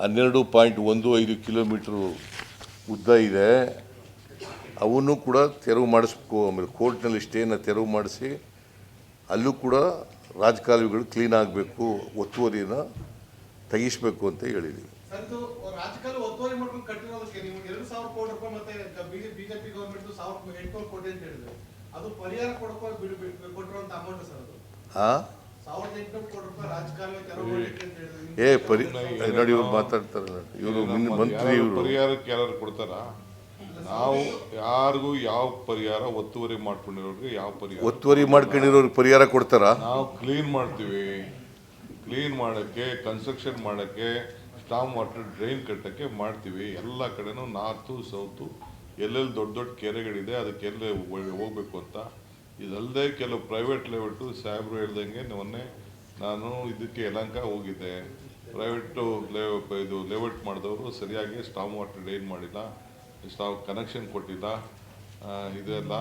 ಹನ್ನೆರಡು ಪಾಯಿಂಟ್ ಒಂದು ಐದು ಕಿಲೋಮೀಟ್ರು ಉದ್ದ ಇದೆ. ಅವನ್ನು ಕೂಡ ತೆರವು ಮಾಡಿಸ್ಬೇಕು ಆಮೇಲೆ ಕೋರ್ಟ್ನಲ್ಲಿ ಸ್ಟೇನ ತೆರವು ಮಾಡಿಸಿ ಅಲ್ಲೂ ಕೂಡ ರಾಜಕಾಲುವೆಗಳು ಕ್ಲೀನ್ ಆಗಬೇಕು ಒತ್ತುವರಿನ ತೆಗಿಸ್ಬೇಕು ಅಂತ ಹೇಳಿದ್ದೀವಿ ಸರ್ ಏ ಪರಿ ನೋಡಿ ಇವ್ರು ಮಾತಾಡ್ತಾರೆ. ನೋಡಿ ಇವರು ಮಂತ್ರಿ ಇವರು. ಪರಿಹಾರಕ್ಕೆ ಯಾರು ಕೊಡ್ತಾರ? ನಾವು ಯಾರಿಗೂ ಯಾವ ಪರಿಹಾರ ಒತ್ತುವರಿ ಮಾಡ್ಕೊಂಡಿರೋರಿಗೆ ಯಾವ ಪರಿಹಾರ? ಒತ್ತುವರಿ ಮಾಡ್ಕೊಂಡಿರೋರಿಗೆ ಪರಿಹಾರ ಕೊಡ್ತಾರಾ? ನಾವು ಕ್ಲೀನ್ ಮಾಡ್ತೀವಿ. ಕ್ಲೀನ್ ಮಾಡೋಕ್ಕೆ ಕನ್ಸ್ಟ್ರಕ್ಷನ್ ಮಾಡೋಕ್ಕೆ ಸ್ಟಾಮ್ ವಾಟರ್ ಡ್ರೈನ್ ಕಟ್ಟಕ್ಕೆ ಮಾಡ್ತೀವಿ. ಎಲ್ಲ ಕಡೆನೂ ನಾರ್ತು ಸೌತು ಎಲ್ಲೆಲ್ಲಿ ದೊಡ್ಡ ದೊಡ್ಡ ಕೆರೆಗಳಿದೆ ಅದಕ್ಕೆಲ್ಲೇ ಹೋಗ್ಬೇಕು ಅಂತ ಇದಲ್ಲದೆ ಕೆಲವು ಪ್ರೈವೇಟ್ ಲೆವೆಟು ಸಾಹೇಬರು ಹೇಳ್ದಂಗೆ ಮೊನ್ನೆ ನಾನು ಇದಕ್ಕೆ ಯಲಂಕ ಹೋಗಿದ್ದೆ. ಪ್ರೈವೇಟು ಇದು ಲೇಔಟ್ ಮಾಡಿದವರು ಸರಿಯಾಗಿ ಸ್ಟಾಮ್ ವಾಟರ್ ಡ್ರೈನ್ ಮಾಡಿಲ್ಲ ಸ್ಟಾವ್ ಕನೆಕ್ಷನ್ ಕೊಟ್ಟಿಲ್ಲ. ಇದೆಲ್ಲ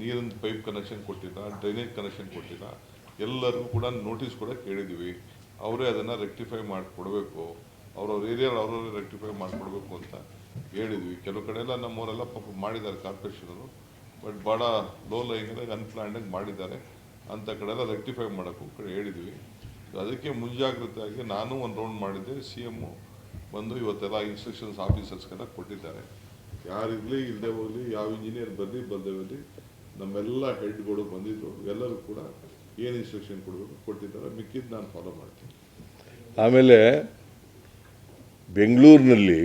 ನೀರಿನ ಪೈಪ್ ಕನೆಕ್ಷನ್ ಕೊಟ್ಟಿಲ್ಲ ಡ್ರೈನೇಜ್ ಕನೆಕ್ಷನ್ ಕೊಟ್ಟಿಲ್ಲ. ಎಲ್ಲರಿಗೂ ಕೂಡ ನೋಟಿಸ್ ಕೂಡ ಕೇಳಿದ್ದೀವಿ ಅವರೇ ಅದನ್ನು ರೆಕ್ಟಿಫೈ ಮಾಡಿಕೊಡ್ಬೇಕು. ಅವ್ರವ್ರ ಏರಿಯಾದಲ್ಲಿ ಅವ್ರವ್ರೇ ರೆಕ್ಟಿಫೈ ಮಾಡಿಕೊಡ್ಬೇಕು ಅಂತ ಹೇಳಿದ್ವಿ. ಕೆಲವು ಕಡೆ ಎಲ್ಲ ನಮ್ಮವರೆಲ್ಲ ಪಾಪ ಮಾಡಿದ್ದಾರೆ ಕಾರ್ಪೊರೇಷನವರು ಬಟ್ ಭಾಳ ಲೋ ಲೈನಲ್ಲಿ ಅನ್ಪ್ಲ್ಯಾಂಡಾಗಿ ಮಾಡಿದ್ದಾರೆ. ಅಂಥ ಕಡೆ ಎಲ್ಲ ರೆಕ್ಟಿಫೈ ಮಾಡೋಕ್ಕೂ ಕಡೆ ಹೇಳಿದ್ವಿ. ಅದಕ್ಕೆ ಮುಂಜಾಗ್ರತೆಯಾಗಿ ನಾನು ಒಂದು ರೌಂಡ್ ಮಾಡಿದ್ದೆ. ಸಿ ಎಮ್ಮು ಬಂದು ಇವತ್ತೆಲ್ಲ ಇನ್ಸ್ಟ್ರಕ್ಷನ್ಸ್ ಆಫೀಸರ್ಸ್ಗೆಲ್ಲ ಕೊಟ್ಟಿದ್ದಾರೆ. ಯಾರಿರಲಿ ಇಲ್ಲದೆ ಹೋಗಲಿ, ಯಾವ ಇಂಜಿನಿಯರ್ ಬರಲಿ, ಬರದೇ ಬರಲಿ ನಮ್ಮೆಲ್ಲ ಹೆಡ್ಗಳು ಬಂದಿದ್ದರು ಎಲ್ಲರೂ ಕೂಡ ಏನು ಇನ್ಸ್ಟ್ರಕ್ಷನ್ ಕೊಡಬೇಕು ಕೊಟ್ಟಿದ್ದಾರೆ. ಮಿಕ್ಕಿದ್ದು ನಾನು ಫಾಲೋ ಮಾಡ್ತೀನಿ. ಆಮೇಲೆ ಬೆಂಗಳೂರಿನಲ್ಲಿ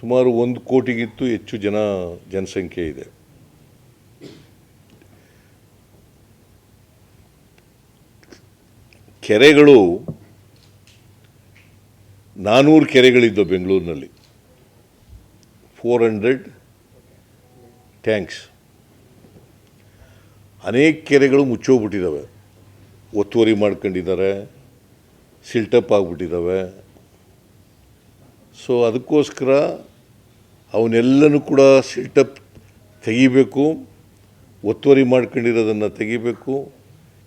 ಸುಮಾರು ಒಂದು ಕೋಟಿಗಿಂತೂ ಹೆಚ್ಚು ಜನ ಜನಸಂಖ್ಯೆ ಇದೆ. ಕೆರೆಗಳು ನಾನ್ನೂರು ಕೆರೆಗಳಿದ್ದವು ಬೆಂಗಳೂರಿನಲ್ಲಿ. Four hundred tanks. ಅನೇಕ ಕೆರೆಗಳು ಮುಚ್ಚೋಗ್ಬಿಟ್ಟಿದ್ದಾವೆ. ಒತ್ತುವರಿ ಮಾಡ್ಕೊಂಡಿದ್ದಾರೆ. ಸಿಲ್ಟಪ್ ಆಗಿಬಿಟ್ಟಿದ್ದಾವೆ. ಸೊ, ಅದಕ್ಕೋಸ್ಕರ ಅವನ್ನೆಲ್ಲನೂ ಕೂಡ ಸಿಲ್ಟಪ್ ತೆಗಿಬೇಕು ಒತ್ತುವರಿ ಮಾಡ್ಕೊಂಡಿರೋದನ್ನು ತೆಗಿಬೇಕು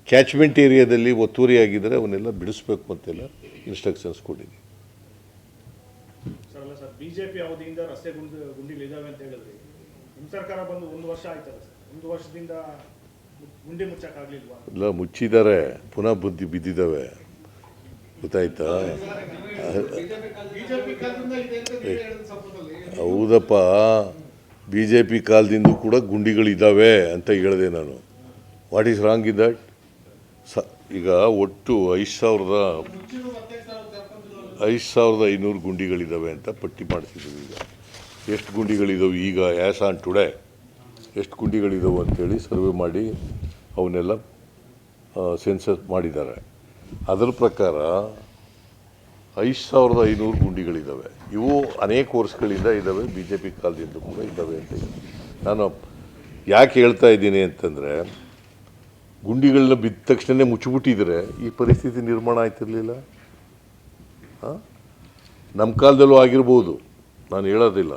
ಕ್ಯಾಚ್ಮೆಂಟ್ ಏರಿಯಾದಲ್ಲಿ ಒತ್ತುವರಿ ಆಗಿದ್ದರೆ ಅವನ್ನೆಲ್ಲ ಬಿಡಿಸ್ಬೇಕು ಅಂತೆಲ್ಲ ಇನ್ಸ್ಟ್ರಕ್ಷನ್ಸ್ ಕೊಟ್ಟಿದ್ದೀನಿ. ಬಿಜೆಪಿ ಅವಧಿಯಿಂದ ರಸ್ತೆ ಗುಂಡಿ ಗುಂಡಿಗಳು ಇದಾವೆ ಅಂತ ಹೇಳಿದ್ರಿ. ನಿಮ್ಮ ಸರ್ಕಾರ ಬಂದು ಒಂದು ವರ್ಷ ಆಯ್ತಲ್ಲ ಒಂದು ವರ್ಷದಿಂದ ಗುಂಡಿ ಮುಚ್ಚಕ್ಕಾಗಲಿಲ್ವಾ? ಎಲ್ಲ ಮುಚ್ಚಿದ್ದಾರೆ. ಪುನಃ ಬುದ್ಧಿ ಬಿದ್ದಿದ್ದಾವೆ. ಗೊತ್ತಾಯ್ತಾ? ಹೌದಪ್ಪ ಬಿ ಜೆ ಪಿ ಕಾಲದಿಂದ ಕೂಡ ಗುಂಡಿಗಳಿದ್ದಾವೆ ಅಂತ ಹೇಳಿದೆ ನಾನು. What is wrong in that ಸ ಈಗ ಒಟ್ಟು ಐದು ಸಾವಿರದ ಐದು ಸಾವಿರದ ಐನೂರು ಗುಂಡಿಗಳಿದ್ದಾವೆ ಅಂತ ಪಟ್ಟಿ ಮಾಡ್ತಿದ್ದೀವಿ ಈಗ. ಎಷ್ಟು ಗುಂಡಿಗಳಿದ್ದಾವೆ ಈಗ ಆ್ಯಸ್ ಆನ್ ಟುಡೇ ಎಷ್ಟು ಗುಂಡಿಗಳಿದ್ದಾವೆ ಅಂತೇಳಿ ಸರ್ವೆ ಮಾಡಿ ಅವನ್ನೆಲ್ಲ ಸೆನ್ಸಸ್ ಮಾಡಿದ್ದಾರೆ. ಅದರ ಪ್ರಕಾರ ಐದು ಸಾವಿರದ ಐನೂರು ಗುಂಡಿಗಳಿದ್ದಾವೆ. ಇವು ಅನೇಕ ವರ್ಷಗಳಿಂದ ಇದ್ದಾವೆ ಬಿ ಜೆ ಪಿ ಕಾಲದಿಂದ ಕೂಡ ಇದ್ದಾವೆ ಅಂತ. ನಾನು ಯಾಕೆ ಹೇಳ್ತಾ ಇದ್ದೀನಿ ಅಂತಂದರೆ, ಗುಂಡಿಗಳನ್ನ ಬಿದ್ದ ತಕ್ಷಣವೇ ಮುಚ್ಚಿಬಿಟ್ಟಿದ್ರೆ ಈ ಪರಿಸ್ಥಿತಿ ನಿರ್ಮಾಣ ಆಯ್ತಿರಲಿಲ್ಲ ಹಾಂ? ನಮ್ಮ ಕಾಲದಲ್ಲೂ ಆಗಿರ್ಬೋದು. ನಾನು ಹೇಳೋದಿಲ್ಲ.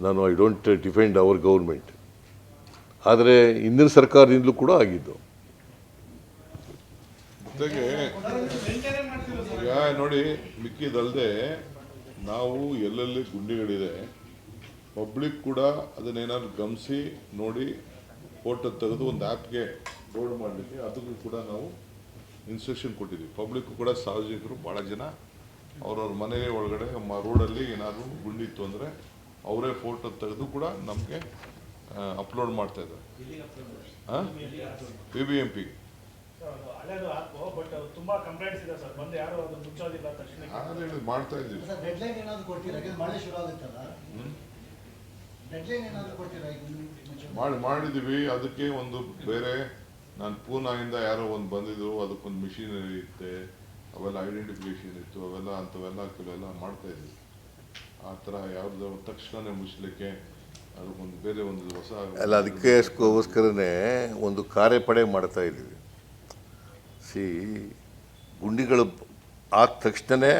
ನಾನು I don't defend our government ಆದರೆ ಹಿಂದಿನ ಸರ್ಕಾರದಿಂದಲೂ ಕೂಡ ಆಗಿದ್ದು. ಜೊತೆಗೆ ಈಗ ನೋಡಿ ಮಿಕ್ಕಿದಲ್ಲದೆ ನಾವು ಎಲ್ಲೆಲ್ಲಿ ಗುಂಡಿಗಳಿದೆ, ಪಬ್ಲಿಕ್ ಕೂಡ ಅದನ್ನೇನಾದ್ರು ಗಮನಿಸಿ ನೋಡಿ ಫೋಟೋ ತೆಗೆದು ಒಂದು ಆ್ಯಪ್ಗೆ ಲೋಡ್ ಮಾಡಲಿಕ್ಕೆ ಅದಕ್ಕೂ ಕೂಡ ನಾವು ಇನ್ಸ್ಟ್ರಕ್ಷನ್ ಕೊಟ್ಟಿದ್ದೀವಿ. ಪಬ್ಲಿಕ್ ಕೂಡ ಸಾರ್ವಜನಿಕರು ಭಾಳ ಜನ. ಅವ್ರವ್ರ ಮನೆ ಒಳಗಡೆ, ಮ ರೋಡಲ್ಲಿ ಏನಾದರೂ ಗುಂಡಿ ಇತ್ತು ಅಂದರೆ ಅವರೇ ಫೋಟೋ ತೆಗೆದು ಕೂಡ ನಮಗೆ ಅಪ್ಲೋಡ್ ಮಾಡ್ತಾಯಿದ್ದಾರೆ ಹಾಂ B B M P sir ಅದು ಹಳೇದು ಆ್ಯಪ್ ಬಟ್ ತುಂಬಾ ಕಂಪ್ಲೇಂಟ್ಸ್ ಇದೆ ಸರ್. ಬಂದು ಯಾರು ಅದು ಮುಚ್ಚೋದಿಲ್ಲ ತಕ್ಷಣ ನಾನು ಹೇಳಿದ್ ಮಾಡ್ತಾ ಇದ್ದೀವಿ ಸರ್ ಡೆಡ್ಲೈನ್ ಏನಾದ್ರು ಕೊಡ್ತೀರಾ? ಯಾಕಂದ್ರೆ ಮಳೆ ಶುರು ಆಗುತ್ತಲ್ಲ. ಡೆಡ್ಲೈನ್ ಏನಾದ್ರು ಕೊಡ್ತೀರಾ ಈಗ ಮುಂಚೆ? ಮಾಡಿ ಮಾಡಿದ್ದೀವಿ ಅದಕ್ಕೆ ಒಂದು ಬೇರೆ ನಾನು ಪೂನಾಯಿಂದ ಯಾರೋ ಒಂದು ಬಂದಿದ್ರು. ಅದಕ್ಕೊಂದು ಮಿಷಿನರಿ ಇತ್ತೆ. ಅವೆಲ್ಲ ಐಡೆಂಟಿಫಿಕೇಶನ್ ಇತ್ತು. ಅವೆಲ್ಲ ಅಂಥವೆಲ್ಲ ಕೆಲವೆಲ್ಲ ಮಾಡ್ತಾ ಇದ್ವಿ. ಆ ಥರ ಯಾವ್ದು ತಕ್ಷಣನೇ ಮುಚ್ಚಲಿಕ್ಕೆ ಅದಕ್ಕೊಂದು ಬೇರೆ ಒಂದು ಹೊಸ ಅಲ್ಲ ಅದಕ್ಕೋಸ್ಕರನೇ ಒಂದು ಕಾರ್ಯಪಡೆ ಮಾಡ್ತಾ ಇದ್ದೀವಿ. ಸಿ ಗುಂಡಿಗಳು ಆದ ತಕ್ಷಣವೇ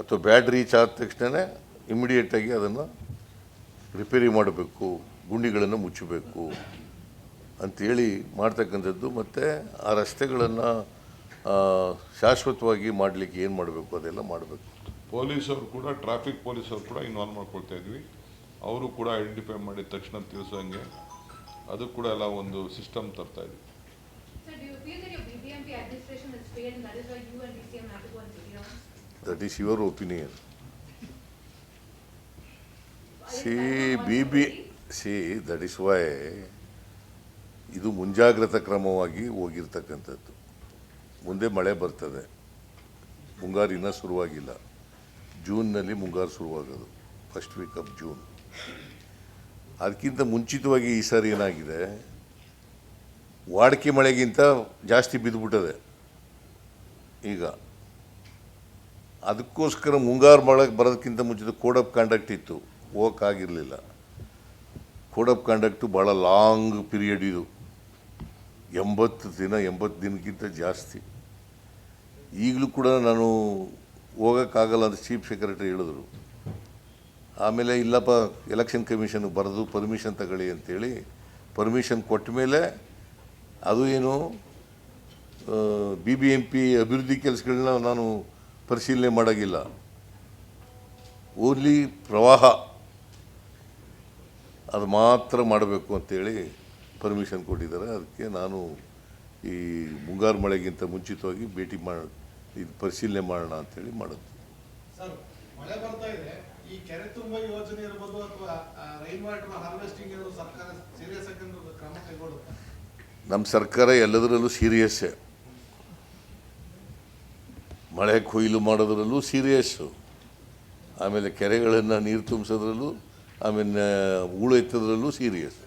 ಅಥವಾ ಬ್ಯಾಡ್ ರೀಚ್ ಆದ ತಕ್ಷಣವೇ ಇಮಿಡಿಯೇಟಾಗಿ ಅದನ್ನು ರಿಪೇರಿ ಮಾಡಬೇಕು, ಗುಂಡಿಗಳನ್ನು ಮುಚ್ಚಬೇಕು ಅಂಥೇಳಿ ಮಾಡ್ತಕ್ಕಂಥದ್ದು. ಮತ್ತು ಆ ರಸ್ತೆಗಳನ್ನು ಶಾಶ್ವತವಾಗಿ ಮಾಡಲಿಕ್ಕೆ ಏನು ಮಾಡಬೇಕು ಅದೆಲ್ಲ ಮಾಡಬೇಕು. ಪೊಲೀಸರು ಕೂಡ ಟ್ರಾಫಿಕ್ ಪೊಲೀಸರು ಕೂಡ ಇನ್ವಾಲ್ವ್ ಮಾಡ್ಕೊಳ್ತಾ ಇದ್ವಿ. ಅವರು ಕೂಡ ಐಡೆಂಟಿಫೈ ಮಾಡಿದ ತಕ್ಷಣ ತಿಳಿಸೋಂಗೆ, ಅದು ಕೂಡ ಎಲ್ಲ ಒಂದು ಸಿಸ್ಟಮ್ ತರ್ತಾ ಇದ್ವಿ Sir, do you feel that your BBMP and that is why you and DCM have to go and city rounds? That is your opinion Are ಸಿ you ಬಿ planning on ಬಿ ಸಿ ದಟ್ ಇಸ್ ಇದು ಮುಂಜಾಗ್ರತಾ ಕ್ರಮವಾಗಿ ಹೋಗಿರ್ತಕ್ಕಂಥದ್ದು. ಮುಂದೆ ಮಳೆ ಬರ್ತದೆ. ಮುಂಗಾರು ಇನ್ನೂ ಶುರುವಾಗಿಲ್ಲ. ಜೂನ್ನಲ್ಲಿ ಮುಂಗಾರು ಶುರುವಾಗೋದು. ಫಸ್ಟ್ ವೀಕ್ ಆಫ್ ಜೂನ್ ಅದಕ್ಕಿಂತ ಮುಂಚಿತವಾಗಿ ಈ ಸಾರಿ ಏನಾಗಿದೆ? ವಾಡಿಕೆ ಮಳೆಗಿಂತ ಜಾಸ್ತಿ ಬಿದ್ದುಬಿಟ್ಟದೆ ಈಗ ಅದಕ್ಕೋಸ್ಕರ ಮುಂಗಾರು ಮಳೆ ಬರೋದಕ್ಕಿಂತ ಮುಂಚಿತ ಕೋಡ್ ಆಫ್ ಕಾಂಡಕ್ಟ್ ಇತ್ತು ಹೋಗೋಕ್ಕಾಗಿರಲಿಲ್ಲ ಕೋಡ್ ಆಫ್ ಕಾಂಡಕ್ಟು ಭಾಳ ಲಾಂಗ್ ಪೀರಿಯಡ್ ಇದು. ಎಂಬತ್ತು ದಿನ, ಎಂಬತ್ತು ದಿನಕ್ಕಿಂತ ಜಾಸ್ತಿ. ಈಗಲೂ ಕೂಡ ನಾನು ಹೋಗೋಕ್ಕಾಗಲ್ಲ ಅಂತ ಚೀಫ್ ಸೆಕ್ರೆಟರಿ ಹೇಳಿದ್ರು. ಆಮೇಲೆ ಇಲ್ಲಪ್ಪ, ಎಲೆಕ್ಷನ್ ಕಮಿಷನ್ಗೆ ಬರೆದು ಪರ್ಮಿಷನ್ ತಗೊಳ್ಳಿ ಅಂತೇಳಿ ಪರ್ಮಿಷನ್ ಕೊಟ್ಟ ಮೇಲೆ ಅದು ಏನು ಬಿ ಬಿ ಎಂ ಪಿ ಅಭಿವೃದ್ಧಿ ಕೆಲಸಗಳನ್ನ ನಾನು ಪರಿಶೀಲನೆ ಮಾಡೋಂಗಿಲ್ಲ. ಓನ್ಲಿ ಪ್ರವಾಹ. ಅದು ಮಾತ್ರ ಮಾಡಬೇಕು ಅಂತೇಳಿ ಪರ್ಮಿಷನ್ ಕೊಟ್ಟಿದ್ದಾರೆ. ಅದಕ್ಕೆ ನಾನು ಈ ಮುಂಗಾರು ಮಳೆಗಿಂತ ಮುಂಚಿತವಾಗಿ ಭೇಟಿ ಮಾಡಿ ಇದು ಪರಿಶೀಲನೆ ಮಾಡೋಣ ಅಂತೇಳಿ ಮಾಡೋದು ನಮ್ಮ ಸರ್ಕಾರ ಎಲ್ಲದರಲ್ಲೂ ಇದೆ ಈ ಕೆರೆ ತುಂಬ ಯೋಜನೆ ಇರ್ಬೋದು ಅಥವಾ ರೈನ್ ವಾಟರ್ ಹಾರ್ವೆಸ್ಟಿಂಗ್ ಇರೋದು ಸರ್ಕಾರ ಸೀರಿಯಸ್ ಆಗಿ ಕ್ರಮ ಕೈಗೊಳ್ಳುತ್ತೆ ನಮ್ಮ ಸರ್ಕಾರ ಎಲ್ಲದರಲ್ಲೂ ಸೀರಿಯಸ್ಸೇ ಮಳೆ ಕೊಯ್ಲು ಮಾಡೋದ್ರಲ್ಲೂ ಸೀರಿಯಸ್ಸು. ಆಮೇಲೆ ಕೆರೆಗಳನ್ನು ನೀರು ತುಂಬಿಸೋದ್ರಲ್ಲೂ ಆಮೇಲೆ ಹೂಳು ಎತ್ತೋದ್ರಲ್ಲೂ ಸೀರಿಯಸ್?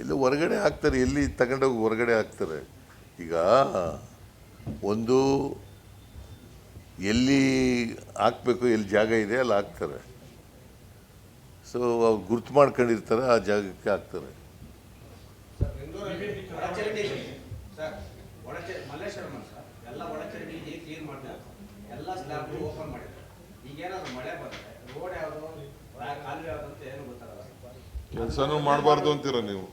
ಎಲ್ಲ ಹೊರಗಡೆ ಹಾಕ್ತಾರೆ ಎಲ್ಲಿ ತಗೊಂಡೋಗಿ ಹೊರಗಡೆ ಹಾಕ್ತಾರೆ. ಈಗ ಒಂದು ಎಲ್ಲಿ ಹಾಕ್ಬೇಕು ಎಲ್ಲಿ ಜಾಗ ಇದೆ ಅಲ್ಲಿ ಹಾಕ್ತಾರೆ. ಸೊ ಅವ್ರು ಗುರ್ತು ಮಾಡ್ಕೊಂಡಿರ್ತಾರೆ ಆ ಜಾಗಕ್ಕೆ ಹಾಕ್ತಾರೆ. ಒಳಚರಂಡಿ ಸರ್ ಒಳಚ ಮಲ್ಲೇಶ್ವರಂ ಸರ್ ಎಲ್ಲ ಒಳಚರಂಡಿ ಈಗ ಕ್ಲೀನ್ ಮಾಡಿದ್ದಾರೆ ಎಲ್ಲ ಸ್ಲ್ಯಾಬ್ ಓಪನ್ ಮಾಡಿದ್ದಾರೆ ಈಗೇನಾದ್ರು ಮಳೆ ಬಂದ್ರೆ ರೋಡ್ ಯಾವುದು ಕಾಲುವೆ ಯಾವುದು ಅಂತ ಏನು ಗೊತ್ತಾಗಲ್ಲ. ಕೆಲಸನೂ ಮಾಡಬಾರ್ದು ಅಂತೀರ ನೀವು?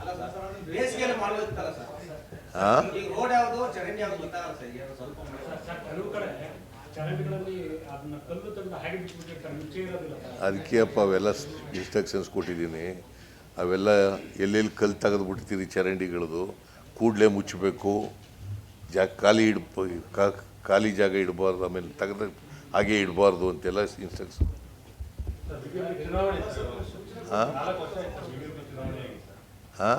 ಅಲ್ಲ ಸರ್ ಬೇಸಿಗೆಯಲ್ಲಿ ಮಾಡೋದಿತ್ತಲ್ಲ ಸರ್. ಹಾಂ ಅದಕ್ಕೆ ಅಪ್ಪ ಅವೆಲ್ಲ ಇನ್ಸ್ಟ್ರಕ್ಷನ್ಸ್ ಕೊಟ್ಟಿದ್ದೀನಿ. ಅವೆಲ್ಲ ಎಲ್ಲೆಲ್ಲಿ ಕಲ್ಲು ತೆಗೆದು ಬಿಡ್ತೀರಿ ಚರಂಡಿಗಳದು? ಕೂಡಲೇ ಮುಚ್ಚಬೇಕು. ಜಾಗ ಖಾಲಿ ಇಡ್ ಖಾಲಿ ಜಾಗ ಇಡಬಾರ್ದು ಆಮೇಲೆ ತೆಗೆದ ಹಾಗೆ ಇಡಬಾರ್ದು ಅಂತೆಲ್ಲ ಇನ್ಸ್ಟ್ರಕ್ಷನ್ ಹಾಂ ಹಾಂ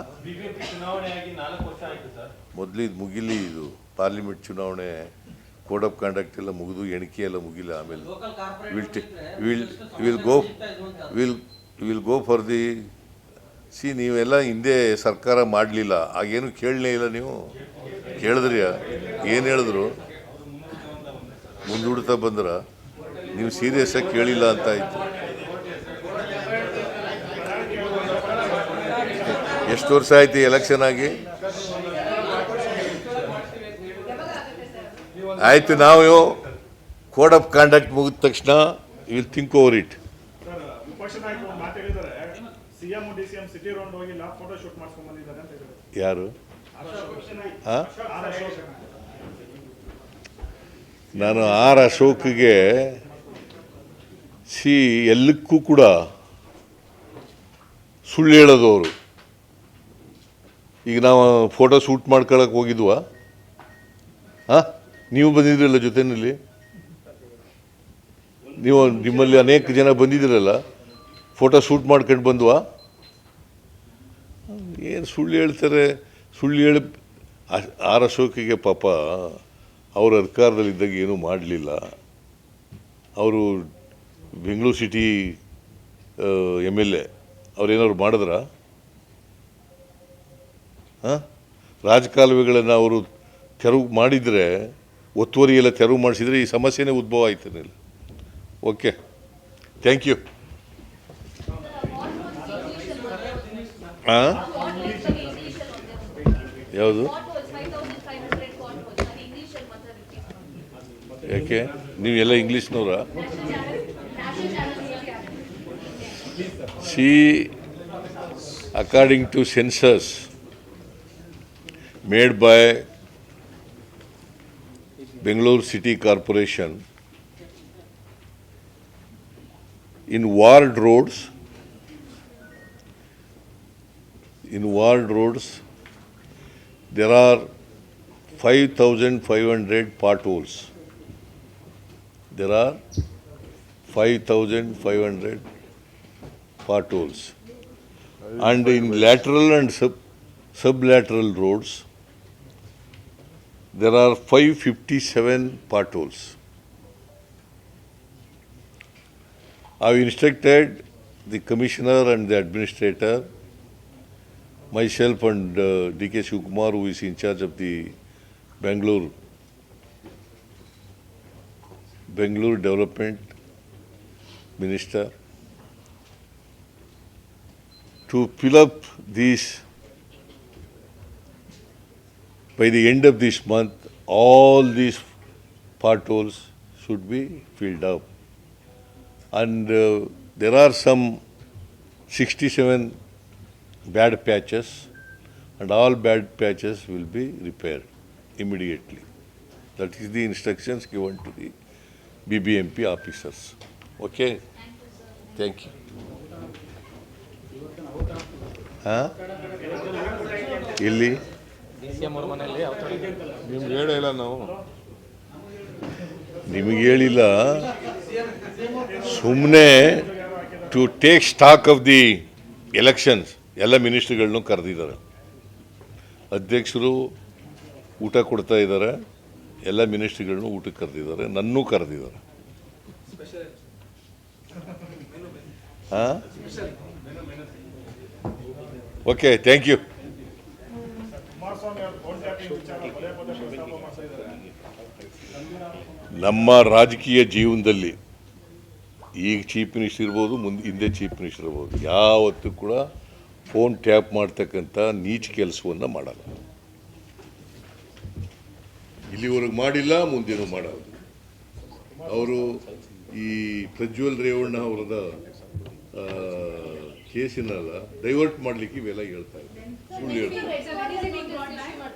ಮೊದಲು ಇದು ಮುಗಿಲಿ ಇದು ಪಾರ್ಲಿಮೆಂಟ್ ಚುನಾವಣೆ ಕೋಡ್ ಆಫ್ ಕಂಡಕ್ಟ್ ಎಲ್ಲ ಮುಗಿದು ಎಣಿಕೆ ಎಲ್ಲ ಮುಗಿಲ್ಲ ಆಮೇಲೆ. Will will will go will will go for the C ನೀವೆಲ್ಲ ಹಿಂದೆ ಸರ್ಕಾರ ಮಾಡಲಿಲ್ಲ. ಆಗೇನು ಕೇಳಲೇ ಇಲ್ಲ ನೀವು? ಕೇಳಿದ್ರಿ. ಏನು ಹೇಳಿದ್ರು? ಮುಂದೂಡ್ತಾ ಬಂದ್ರ. ನೀವು ಸೀರಿಯಸ್ ಆಗಿ ಕೇಳಿಲ್ಲ ಅಂತ ಆಯ್ತು. ಎಷ್ಟು ವರ್ಷ ಆಯ್ತು ಎಲೆಕ್ಷನ್ ಆಗಿ? ಆಯ್ತು ನಾವು ಕೋಡ್ ಆಫ್ ಕಾಂಡಕ್ಟ್ ಮುಗಿದ ತಕ್ಷಣ will think over it sir ವಿಪಕ್ಷ ಒಂದು ಮಾತು ಹೇಳಿದ್ದಾರೆ. ಸಿಎಂ ಡಿ ಸಿಟಿ ರೌಂಡ್ ಹೋಗಿಲ್ಲ ಫೋಟೋ ಶೂಟ್ ಮಾಡ್ಸ್ಕೊಂಡ್ ಬಂದಿದ್ದಾರೆ ಅಂತ ಹೇಳಿದ್ರು ಯಾರು? ನಾನು ಆರ್ ಅಶೋಕ್ಗೆ ಸಿ ಎಲ್ಲಕ್ಕೂ ಕೂಡ ಸುಳ್ಳು ಹೇಳೋದು ಅವರು ಈಗ ನಾವು ಫೋಟೋ ಶೂಟ್ ಮಾಡ್ಕೊಳಕ್ಕೆ ಹೋಗಿದ್ವಾ? ಹಾಂ? ನೀವು ಬಂದಿದ್ರಲ್ಲ ಜೊತೆಯಲ್ಲಿ? ನೀವು ನಿಮ್ಮಲ್ಲಿ ಅನೇಕ ಜನ ಬಂದಿದ್ದೀರಲ್ಲ ಫೋಟೋ ಶೂಟ್ ಮಾಡ್ಕೊಂಡು ಬಂದ್ವಾ? ಏನು ಸುಳ್ಳು ಹೇಳ್ತಾರೆ? ಸುಳ್ಳು ಹೇಳಿ ಆರ್ ಅಶೋಕಿಗೆ ಪಾಪ ಅವರು ಅಧಿಕಾರದಲ್ಲಿದ್ದಾಗ ಏನೂ ಮಾಡಲಿಲ್ಲ. ಅವರು Bengaluru city M L A, ಅವ್ರೇನಾದ್ರು ಮಾಡಿದ್ರಾ? ಹಾಂ ರಾಜಕಾಲುವೆಗಳನ್ನು ಅವರು ತೆರವು ಮಾಡಿದರೆ ಒತ್ತುವರಿ ಎಲ್ಲ ತೆರವು ಮಾಡಿಸಿದರೆ ಈ ಸಮಸ್ಯೆನೇ ಉದ್ಭವ ಆಯ್ತಾನಿಲ್ಲ ಓಕೆ ಥ್ಯಾಂಕ್ ಯು ಹಾಂ ಯಾವುದು. ಯಾಕೆ? ನೀವೆಲ್ಲ ಇಂಗ್ಲೀಷ್ನವರ? C according to census made by Bangalore City Corporation in ward roads in ward roads there are 5500 potholes. There are 5500 potholes. And in lateral and sub sublateral roads there are 557 potholes. I've instructed the commissioner and the administrator, myself and uh, D.K. Shivkumar, who is in charge of the Bangalore, Bangalore Development Minister, to fill up these, by the end of this month, all these potholes should be filled up and uh, there are some 67 bad patches and all bad patches will be repaired immediately. That is the instructions given to the BBMP officers. Okay? Thank you. Huh? ಇಲ್ಲಿ ನಿಮ್ಗೆ ಹೇಳೇ ಇಲ್ಲ ನಾವು? ನಿಮಗೆ ಹೇಳಿಲ್ಲ? ಸುಮ್ಮನೆ to take stock of the elections ಎಲ್ಲ ಮಿನಿಸ್ಟ್ರಿಗಳನ್ನೂ ಕರೆದಿದ್ದಾರೆ. ಅಧ್ಯಕ್ಷರು ಊಟ ಕೊಡ್ತಾ ಇದ್ದಾರೆ ಎಲ್ಲ ಮಿನಿಸ್ಟ್ರಿಗಳನ್ನು ಊಟಕ್ಕೆ ಕರೆದಿದ್ದಾರೆ ನನ್ನೂ ಕರೆದಿದ್ದಾರೆ. ಹಾಂ ಓಕೆ ಥ್ಯಾಂಕ್ ಯು ಕುಮಾರಸ್ವಾಮಿ ಅವರು ಫೋನ್ ಟ್ಯಾಪಿಂಗ್ ವಿಚಾರ ಪದೇ ಪದೇ ಪ್ರಸ್ತಾಪ ಮಾಡ್ತಾ ಇದ್ದಾರೆ ನಮ್ಮ ರಾಜಕೀಯ ಜೀವನದಲ್ಲಿ ಈಗ ಚೀಫ್ ಮಿನಿಸ್ಟರ್ ಇರ್ಬೋದು ಮುಂದೆ ಹಿಂದೆ ಚೀಫ್ ಮಿನಿಸ್ಟರ್ ಇರ್ಬೋದು ಯಾವತ್ತೂ ಕೂಡ ಫೋನ್ ಟ್ಯಾಪ್ ಮಾಡ್ತಕ್ಕಂಥ ನೀಚ ಕೆಲಸವನ್ನು ಮಾಡಲ್ಲ. ಇಲ್ಲಿವರೆಗೆ ಮಾಡಿಲ್ಲ ಮುಂದೇನು ಮಾಡಲ್ಲ. ಅವರು ಈ ಪ್ರಜ್ವಲ್ ರೇವಣ್ಣ ಅವರದ ಆ, ಕೇಸಿನಲ್ಲ ಡೈವರ್ಟ್ ಮಾಡಲಿಕ್ಕೆ ಇವೆಲ್ಲ ಹೇಳ್ತಾ ಇದ್ದಾರೆ. ಸುಳ್ಳು ಹೇಳ್ತಾರೆ